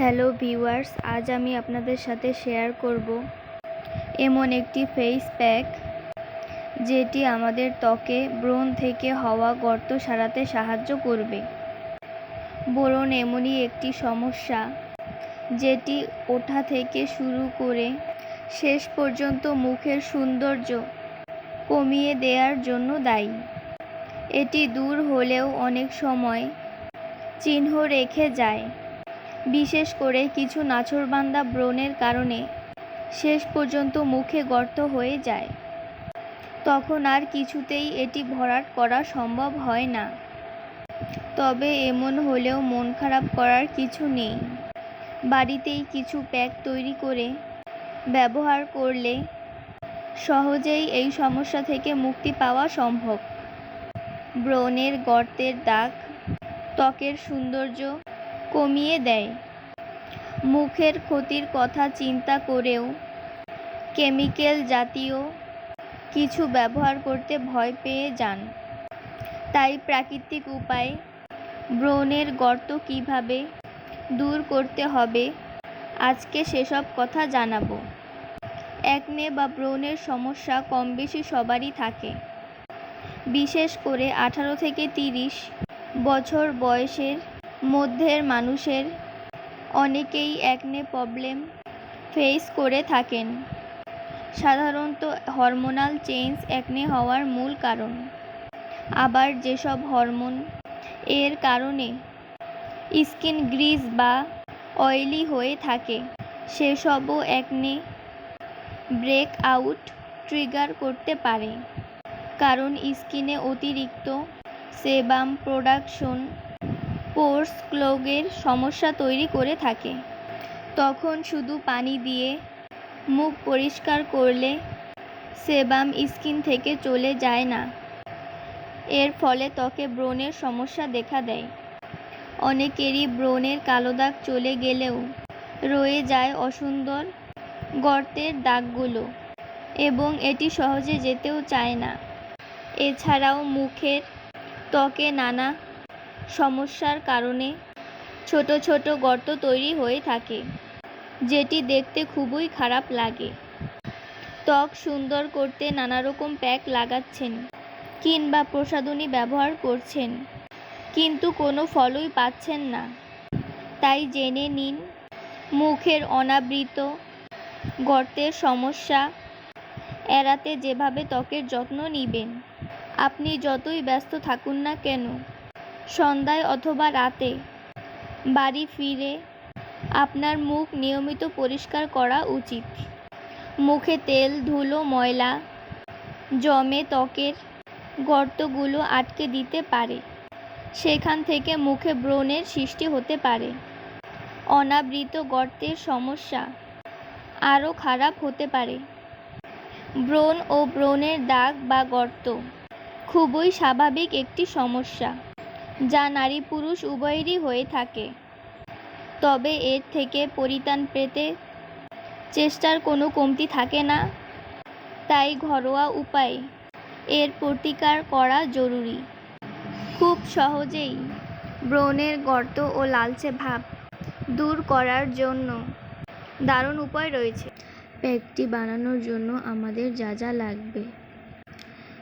Hello viewers আজ আমি আপনাদের সাথে শেয়ার করব এমন একটি ফেস প্যাক যেটি আমাদের ত্বকে ব্রণ থেকে হওয়া গর্ত সারাতে সাহায্য করবে। ব্রণ এমনই একটি সমস্যা যেটি ওঠা থেকে শুরু করে শেষ পর্যন্ত মুখের সৌন্দর্য কমিয়ে দেওয়ার জন্য দায়ী। এটি দূর হলেও অনেক সময় চিহ্ন রেখে যায়। বিশেষ করে কিছু নাছোড়বান্দা ব্রণের কারণে শেষ পর্যন্ত মুখে গর্ত হয়ে যায়। তখন আর কিছুতেই এটি ভরাট করা সম্ভব হয় না। তবে এমন হলেও মন খারাপ করার কিছু নেই। বাড়িতেই কিছু প্যাক তৈরি করে ব্যবহার করলে সহজেই এই সমস্যা থেকে মুক্তি পাওয়া সম্ভব। ব্রণের গর্তের দাগ, ত্বকের সৌন্দর্য কমিয়ে দেয়। মুখের ক্ষতির কথা চিন্তা করেও কেমিক্যাল জাতীয় কিছু ব্যবহার করতে ভয় পেয়ে যান। তাই প্রাকৃতিক উপায়ে ব্রণের গর্ত কীভাবে দূর করতে হবে, আজকে সেসব কথা জানাব। একনে বা ব্রণের সমস্যা কম বেশি সবারই থাকে। বিশেষ করে আঠারো থেকে তিরিশ বছর বয়সের মধ্যের মানুষের অনেকেই একনে প্রবলেম ফেস করে থাকেন। সাধারণত হরমোনাল চেঞ্জ একনে হওয়ার মূল কারণ। আবার যেসব হরমোন এর কারণে স্কিন গ্রিজ বা অয়েলি হয়ে থাকে, সেসবও একনে ব্রেক আউট ট্রিগার করতে পারে। কারণ স্কিনে অতিরিক্ত সেবাম প্রোডাকশন পোর্স ক্লোগের সমস্যা তৈরি করে থাকে। তখন শুধু পানি দিয়ে মুখ পরিষ্কার করলে সেবাম স্কিন থেকে চলে যায় না। এর ফলে ত্বকে ব্রণের সমস্যা দেখা দেয়। অনেকেরই ব্রণের কালো দাগ চলে গেলেও রয়ে যায় অসুন্দর গর্তের দাগগুলো এবং এটি সহজে যেতেও চায় না। এছাড়াও মুখের ত্বকে নানা সমস্যার কারণে ছোট ছোট গর্ত তৈরি হয়ে থাকে, যেটি দেখতে খুবই খারাপ লাগে। ত্বক সুন্দর করতে নানা রকম প্যাক লাগাচ্ছেন কিংবা প্রসাধনী ব্যবহার করছেন, কিন্তু কোনো ফলই পাচ্ছেন না। তাই জেনে নিন, মুখের অনাবৃত গর্তের সমস্যা এড়াতে যেভাবে ত্বকের যত্ন নেবেন, আপনি যতই ব্যস্ত থাকুন না কেন সন্ধ্যায় অথবা রাতে। বাড়ি ফিরে আপনার মুখ নিয়মিত পরিষ্কার করা উচিত। মুখে তেল, ধুলো, ময়লা, জমে ত্বকের গর্তগুলো আটকে দিতে পারে। সেখান থেকে মুখে ব্রণের সৃষ্টি হতে পারে। অনাবৃত গর্তের সমস্যা আরও খারাপ হতে পারে। ব্রণ ও ব্রণের দাগ বা গর্ত খুবই স্বাভাবিক একটি সমস্যা। যা নারী পুরুষ উভয়েরই হয়ে থাকে। তবে এর থেকে পরিত্রাণ পেতে চেষ্টার কোনো কমতি থাকে না। তাই ঘরোয়া উপায়ে এর প্রতিকার করা জরুরি। খুব সহজেই ব্রণের গর্ত ও লালচে ভাব দূর করার জন্য দারুণ উপায় রয়েছে। প্যাকটি বানানোর জন্য আমাদের যা যা লাগবে।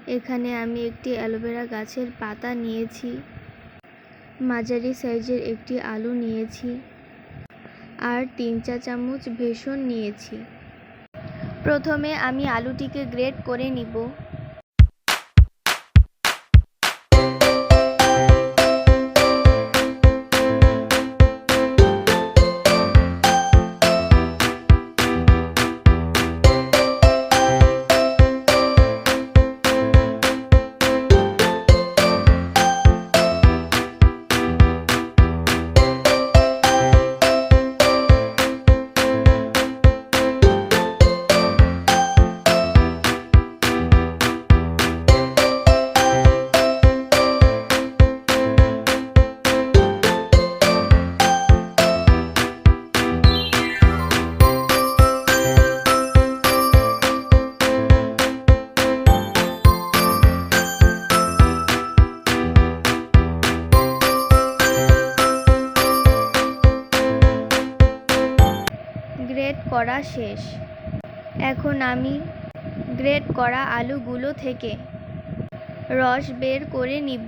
এখানে আমি একটি অ্যালোভেরা গাছের পাতা নিয়েছি। মাঝারি সাইজের একটি আলু নিয়েছি আর তিন চা চামচ বেসন নিয়েছি। প্রথমে আমি আলুটিকে গ্রেট করে নিব। গ্রেট করা শেষ। এখন আমি গ্রেট করা আলুগুলো থেকে রস বের করে নিব।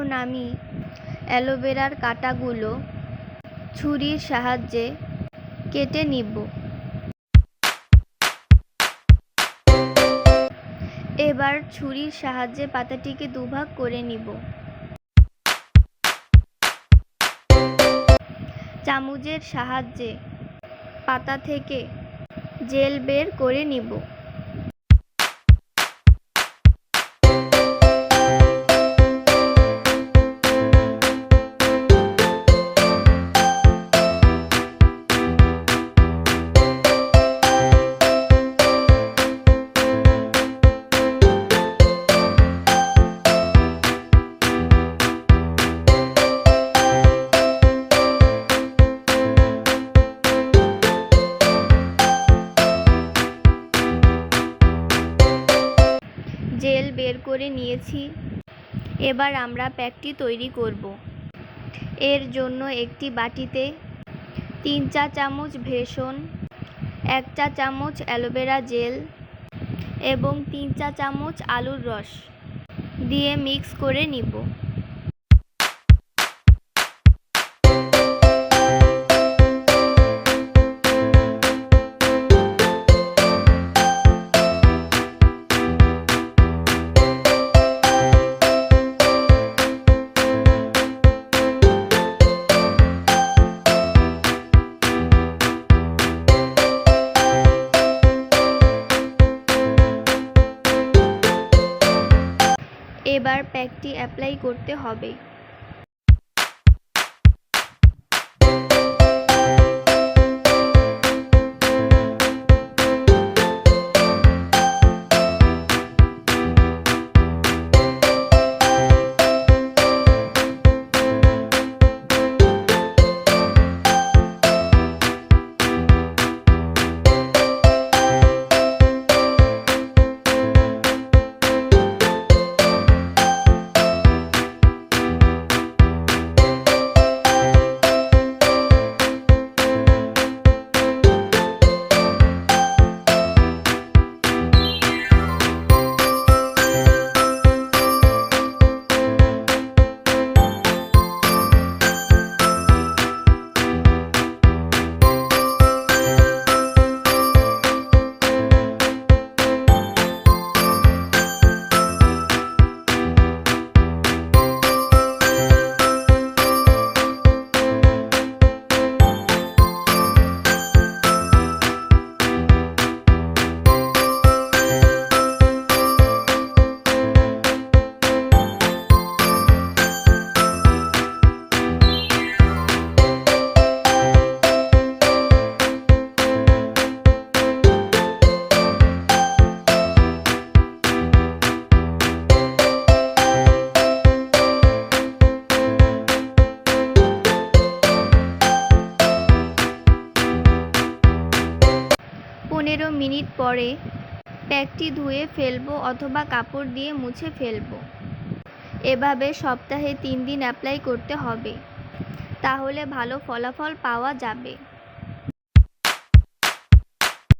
এখন আমি অ্যালোভেরার কাঁটাগুলো ছুরির সাহায্যে কেটে নিব। এবার ছুরির সাহায্যে পাতাটিকে দুভাগ করে নিব। চামচের সাহায্যে পাতা থেকে জেল বের করে নিব। করে নিয়েছি। এবার আমরা প্যাকটি তৈরি করব। এর জন্য একটি বাটিতে তিন চা চামচ ভেষন এক চা চামচ অ্যালোভেরা জেল এবং তিন চা চামচ আলুর রস দিয়ে মিক্স করে নিব। এবার প্যাকটি অ্যাপ্লাই করতে হবে। পনেরো মিনিট পরে প্যাকটি ধুয়ে ফেলব অথবা কাপড় দিয়ে মুছে ফেলব। এভাবে সপ্তাহে তিন দিন অ্যাপ্লাই করতে হবে। তাহলে ভালো ফলাফল পাওয়া যাবে।